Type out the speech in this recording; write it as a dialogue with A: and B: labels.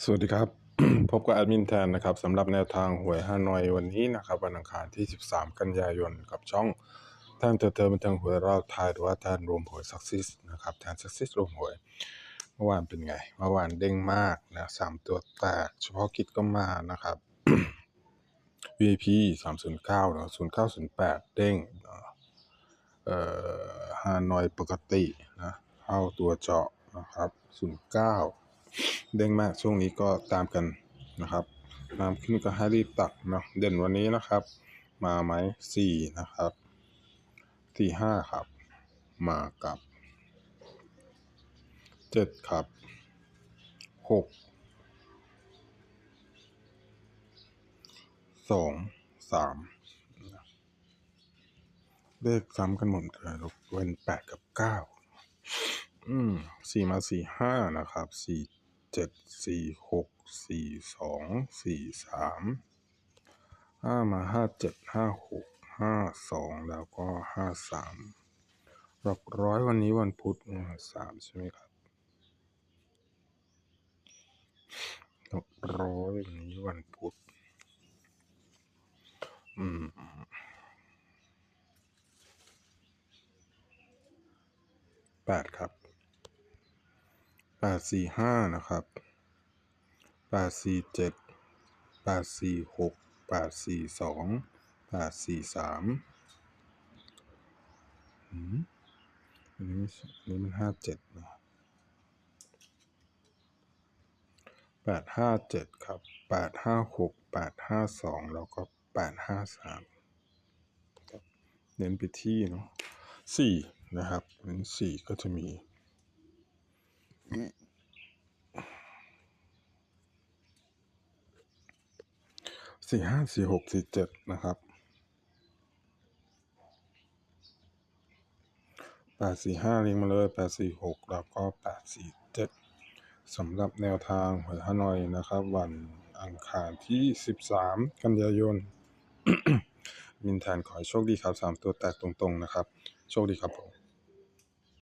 A: สวัสดีครับ พบกับแอดมินแทนนะครับสำหรับแนวทางหวยฮานอยวันนี้นะครับวันอังคารที่ 13 กันยายนกับช่องท่านเตอร์เตอร์บันทิงหวยรอบไทายหรือว่าท่านรวมหวยซักซิสนะครับแทนซักซิสรวมหวยเมื่อวานเป็นไงเมื่อวานเด้งมากนะสามตัวแตก เฉพาะกิจก็มานะครับ VIP 309นะ0908 เด้งเอ่อฮานอยปกตินะเข้าตัวเจาะนะครับ09 เด้งมากช่วงนี้ก็ตามกันนะครับน้ำขึ้นก็ให้รีบตักเนาะเด่นวันนี้นะครับ มาไหมสี่นะครับสี่ห้าครับ มากับเจ็ดครับหกสองสามเลขซ้ำกันหมดเลยเว้นแปดกับเก้าอืมสี่มาสี่ห้านะครับสี่ เจ็ดสี่หกสี่สองสี่สามห้ามาห้าเจ็ดห้าหกห้าสองแล้วก็ห้าสามหลักร้อยวันนี้วันพุธสามใช่ไหมครับหลักร้อยวันนี้วันพุธอืมแปดครับ แปดสี่ห้านะครับแปดสี่เจ็ดแปดสี่หกแปดสี่สองแปดสี่สามอืมอันนี้ไม่ใช่อันนี้มันห้าเจ็ดนะแปดห้าเจ็ดครับแปดห้าหกแปดห้าสองแล้วก็แปดห้าสามเน้นไปที่เนาะสี่นะครับเน้นสี่ก็จะมี สี่ห้าสี่หกสี่เจ็ดนะครับแปดสี่ห้าลิงก์มาเลยแปดสี่หกแล้วก็แปดสี่เจ็ดสำหรับแนวทางหวยฮานอยนะครับ วันอังคารที่สิบสามกันยายนมินแทนขอให้โชคดีครับสามตัวแตกตรงๆนะครับ โชคดีครับผม